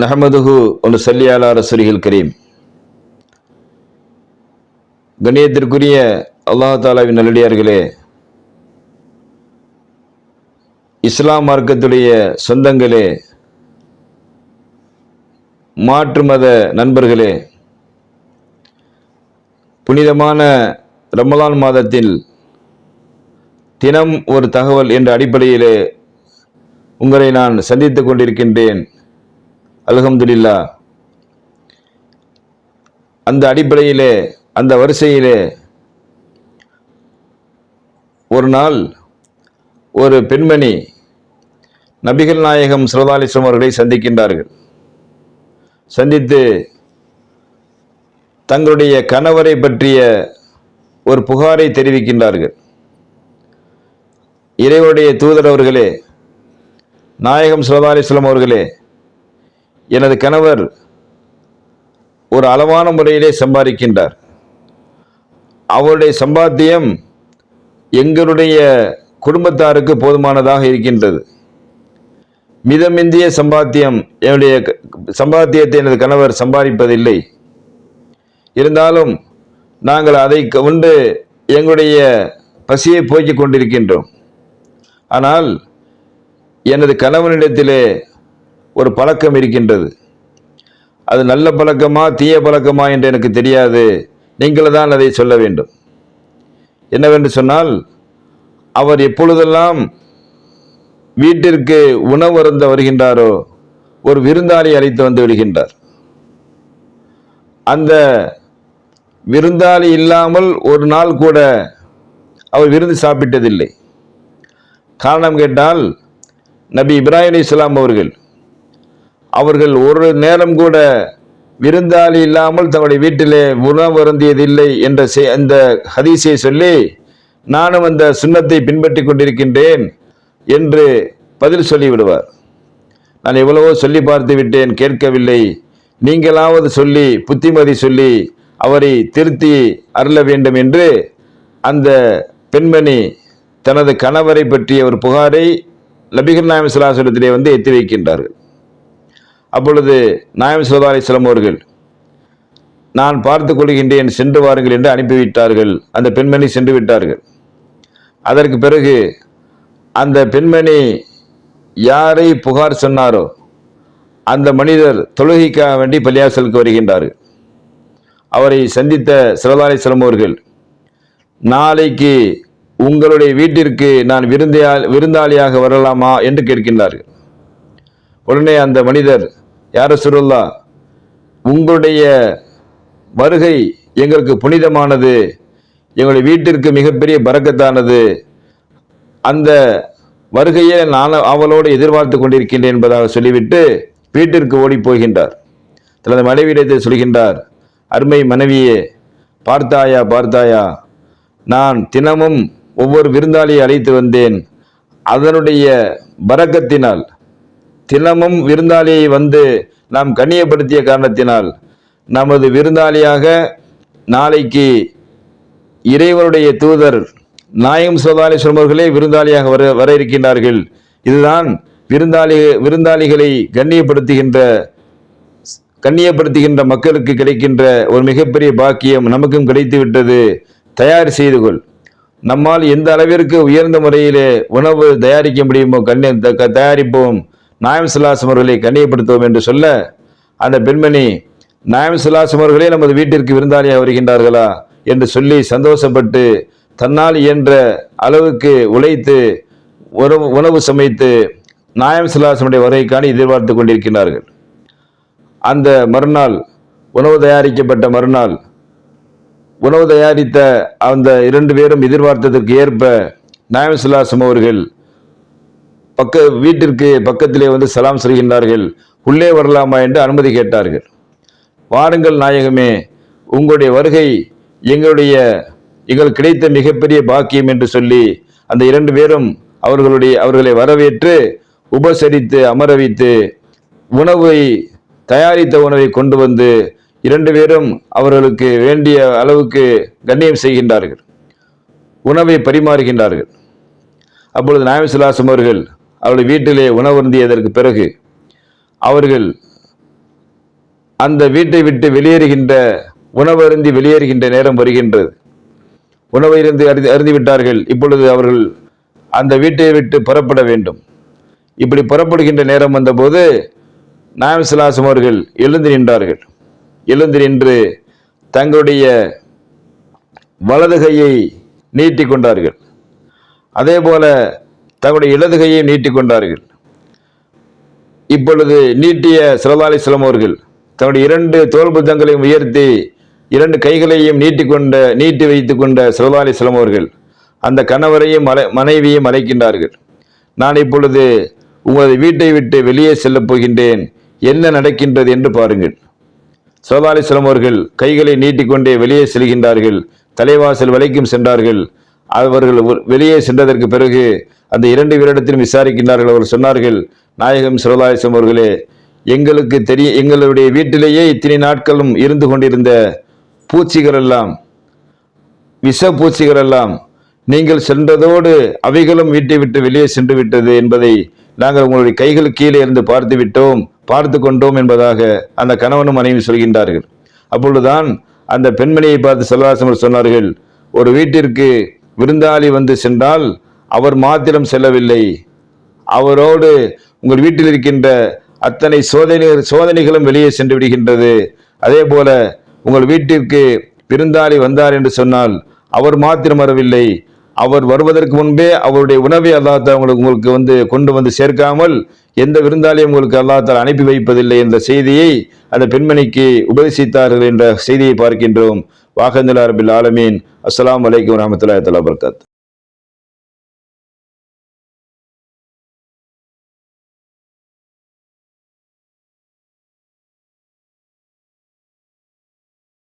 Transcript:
நஹமதுஹு ஒன்று சல்லியாலா ரசூலிகள் கரீம். கண்ணியத்திற்குரிய அல்லாஹ் தாலாவின் நல்லடியார்களே இஸ்லாம் மார்க்கத்துடைய சொந்தங்களே மாற்று மத நண்பர்களே புனிதமான ரமலான் மாதத்தில் தினம் ஒரு தகவல் என்ற அடிப்படையிலே உங்களை நான் சந்தித்துக் கொண்டிருக்கின்றேன். அலகம்துல்லா அந்த அடிப்படையிலே அந்த வரிசையிலே ஒரு நாள் ஒரு பெண்மணி நபிகள் நாயகம் சிவதாலிஸ்லம் அவர்களை சந்திக்கின்றார்கள். சந்தித்து தங்களுடைய கணவரை பற்றிய ஒரு புகாரை தெரிவிக்கின்றார்கள். இறைவனுடைய தூதர் அவர்களே நாயகம் சிவதாலிஸ்லம் அவர்களே எனது கணவர் ஒரு அளவான முறையிலே சம்பாதிக்கின்றார். அவருடைய சம்பாத்தியம் எங்களுடைய குடும்பத்தாருக்கு போதுமானதாக இருக்கின்றது. மிதமிந்திய சம்பாத்தியம் என்னுடைய க- சம்பாத்தியத்தை எனது கணவர் சம்பாதிப்பதில்லை. இருந்தாலும் நாங்கள் அதை கொண்டு எங்களுடைய பசியை போக்கிக் கொண்டிருக்கின்றோம். ஆனால் எனது கணவனிடத்திலே ஒரு பழக்கம் இருக்கின்றது. அது நல்ல பழக்கமா தீய பழக்கமா என்று எனக்கு தெரியாது. நீங்கள் தான் அதை சொல்ல வேண்டும். என்னவென்று சொன்னால் அவர் எப்பொழுதெல்லாம் வீட்டிற்கு உணவு அருந்த வருகின்றாரோ ஒரு விருந்தாளி அழைத்து வந்து விடுகின்றார். அந்த விருந்தாளி இல்லாமல் ஒரு நாள் கூட அவர் விருந்து சாப்பிட்டதில்லை. காரணம் கேட்டால் நபி இப்ராஹிம் இஸ்லாம் அவர்கள் அவர்கள் ஒரு நேரம் கூட விருந்தாளி இல்லாமல் தங்களுடைய வீட்டிலே உணவு அருந்தியதில்லை என்ற செ- அந்த ஹதீஸை சொல்லி நானும் அந்த சுண்ணத்தை பின்பற்றி கொண்டிருக்கின்றேன் என்று பதில் சொல்லிவிடுவார். நான் எவ்வளவோ சொல்லி பார்த்து விட்டேன் கேட்கவில்லை. நீங்களாவது சொல்லி புத்திமதி சொல்லி அவரை திருத்தி அருள வேண்டும் என்று அந்த பெண்மணி தனது கணவரை பற்றிய ஒரு புகாரை நபிகள் நாயம் சிலாசனத்திலே வந்து எத்தி வைக்கின்றார்கள். அப்பொழுது நாயம் சல்லா அலிஸ்லாம் அவர்கள் நான் பார்த்து கொள்கின்றேன் சென்று வாருங்கள் என்று அனுப்பிவிட்டார்கள். அந்த பெண்மணி சென்று விட்டார்கள். அதற்கு பிறகு அந்த பெண்மணி யாரை புகார் சொன்னாரோ அந்த மனிதர் தொழுகைக்காக வேண்டி பள்ளியாசலுக்கு வருகின்றார்கள். அவரை சந்தித்த சிவதாலேஸ்வரம் அவர்கள் நாளைக்கு உங்களுடைய வீட்டிற்கு நான் விருந்தியா விருந்தாளியாக வரலாமா? என்று கேட்கின்றார்கள். உடனே அந்த மனிதர் யார சுருல்லா உங்களுடைய வருகை எங்களுக்கு புனிதமானது எங்களுடைய வீட்டிற்கு மிகப்பெரிய பறக்கத்தானது அந்த வருகையை நான் அவளோடு எதிர்பார்த்து கொண்டிருக்கின்றேன் என்பதாக சொல்லிவிட்டு வீட்டிற்கு ஓடி போகின்றார். தனது மனைவியிடத்தை சொல்கின்றார் அருமை மனைவியே பார்த்தாயா பார்த்தாயா நான் தினமும் ஒவ்வொரு விருந்தாளியை அழைத்து வந்தேன். அதனுடைய பறக்கத்தினால் தினமும் விருந்தாளியை வந்து நாம் கண்ணியப்படுத்திய காரணத்தினால் நமது விருந்தாளியாக நாளைக்கு இறைவனுடைய தூதர் நாயம் சோதாலேஸ்வரம் அவர்களே விருந்தாளியாக வர வர இருக்கின்றார்கள். இதுதான் விருந்தாளி விருந்தாளிகளை கண்ணியப்படுத்துகின்ற கண்ணியப்படுத்துகின்ற மக்களுக்கு கிடைக்கின்ற ஒரு மிகப்பெரிய பாக்கியம் நமக்கும் கிடைத்துவிட்டது. தயார் செய்து கொள். நம்மால் எந்த அளவிற்கு உயர்ந்த முறையிலே உணவு தயாரிக்க முடியுமோ கண்ணி த- தயாரிப்போம். நாயம் சிலாசம் அவர்களை கண்ணியப்படுத்துவோம் என்று சொல்ல அந்த பெண்மணி நாயம் சிலாசம் அவர்களே நமது வீட்டிற்கு விருந்தாளியாக வருகின்றார்களா? என்று சொல்லி சந்தோஷப்பட்டு தன்னால் இயன்ற அளவுக்கு உழைத்து உணவு உணவு சமைத்து நாயம் சிலாசனுடைய வருகைக்கான எதிர்பார்த்து கொண்டிருக்கிறார்கள் அந்த மறுநாள் உணவு தயாரிக்கப்பட்ட மறுநாள் உணவு தயாரித்த அந்த இரண்டு பேரும் எதிர்பார்த்ததற்கு ஏற்ப நாயம் சிலாசம் அவர்கள் பக்க வீட்டிற்கு பக்கத்திலே வந்து சலாம் செய்கின்றார்கள் உள்ளே வரலாமா என்று அனுமதி கேட்டார்கள். வாருங்கள் நாயகமே உங்களுடைய வருகை எங்களுடைய எங்கள் கிடைத்த மிகப்பெரிய பாக்கியம் என்று சொல்லி அந்த இரண்டு பேரும் அவர்களுடைய அவர்களை வரவேற்று உபசரித்து அமர வைத்து உணவை தயாரித்த உணவை கொண்டு வந்து இரண்டு பேரும் அவர்களுக்கு வேண்டிய அளவுக்கு கண்ணியம் செய்கின்றார்கள். உணவை பரிமாறுகின்றார்கள். அப்பொழுது நாயம் அவர்கள் அவர்கள் வீட்டிலே உணவருந்தியதற்கு பிறகு அவர்கள் அந்த வீட்டை விட்டு வெளியேறுகின்ற உணவருந்தி வெளியேறுகின்ற நேரம் வருகின்றது. உணவை இருந்து அருந்தி அருந்திவிட்டார்கள் இப்பொழுது அவர்கள் அந்த வீட்டை விட்டு புறப்பட வேண்டும். இப்படி புறப்படுகின்ற நேரம் வந்தபோது நாயம் சிலாசம் அவர்கள் எழுந்து நின்றார்கள். எழுந்து நின்று தங்களுடைய வலது கையை நீட்டி கொண்டார்கள். அதே போல தங்களுடைய இடது கையை நீட்டிக்கொண்டார்கள் இப்பொழுது நீட்டிய சிலதாலிஸ்லாம் அவர்கள் தன்னுடைய இரண்டு தோல்புத்தங்களையும் உயர்த்தி இரண்டு கைகளையும் நீட்டிக்கொண்ட நீட்டி வைத்து கொண்ட சிலதாலிஸ்லாம் அவர்கள் அந்த கணவரையும் மலை மனைவியையும் அழைக்கின்றார்கள். நான் இப்பொழுது உங்களது வீட்டை விட்டு வெளியே செல்லப் போகின்றேன். என்ன நடக்கின்றது என்று பாருங்கள். சோதாலிஸ்லாம் அவர்கள் கைகளை நீட்டிக்கொண்டே வெளியே செல்கின்றார்கள். தலைவாசல் வலைக்கும் சென்றார்கள். அவர்கள் வெளியே சென்றதற்கு பிறகு அந்த இரண்டு பேரிடத்திலும் விசாரிக்கின்றார்கள். அவர்கள் சொன்னார்கள் நாயகம் சிவலாயசம் அவர்களே எங்களுக்கு தெரிய எங்களுடைய வீட்டிலேயே இத்தனை நாட்களும் இருந்து கொண்டிருந்த பூச்சிகள் எல்லாம் விஷ பூச்சிகள் எல்லாம் நீங்கள் சென்றதோடு அவைகளும் வீட்டை விட்டு வெளியே சென்று விட்டது என்பதை நாங்கள் உங்களுடைய கைகள் கீழே இருந்து பார்த்து விட்டோம் பார்த்து கொண்டோம் என்பதாக அந்த கணவனும் மனைவி சொல்கின்றார்கள். அப்பொழுதுதான் அந்த பெண்மணியை பார்த்து செல்வாசமர் சொன்னார்கள் ஒரு வீட்டிற்கு விருந்தாளி வந்து சென்றால் அவர் மாத்திரம் செல்லவில்லை. அவரோடு உங்கள் வீட்டில் இருக்கின்ற அத்தனை சோதனை சோதனைகளும் வெளியே சென்று விடுகின்றது. அதே போல உங்கள் வீட்டிற்கு விருந்தாளி வந்தார் என்று சொன்னால் அவர் மாத்திரம் வரவில்லை. அவர் வருவதற்கு முன்பே அவருடைய உணவை அல்லாஹ் உங்களுக்கு உங்களுக்கு வந்து கொண்டு வந்து சேர்க்காமல் எந்த விருந்தாளியும் உங்களுக்கு அல்லாத்தால் அனுப்பி வைப்பதில்லை என்ற செய்தியை அந்த பெண்மணிக்கு உபதேசித்தார்கள் என்ற செய்தியை பார்க்கின்றோம். வாகந்தில் அரபில் ஆலமீன் அஸ்ஸலாமு அலைக்கும் வரஹ்மத்துல்லாஹி தஆலா வபரகாத்துஹு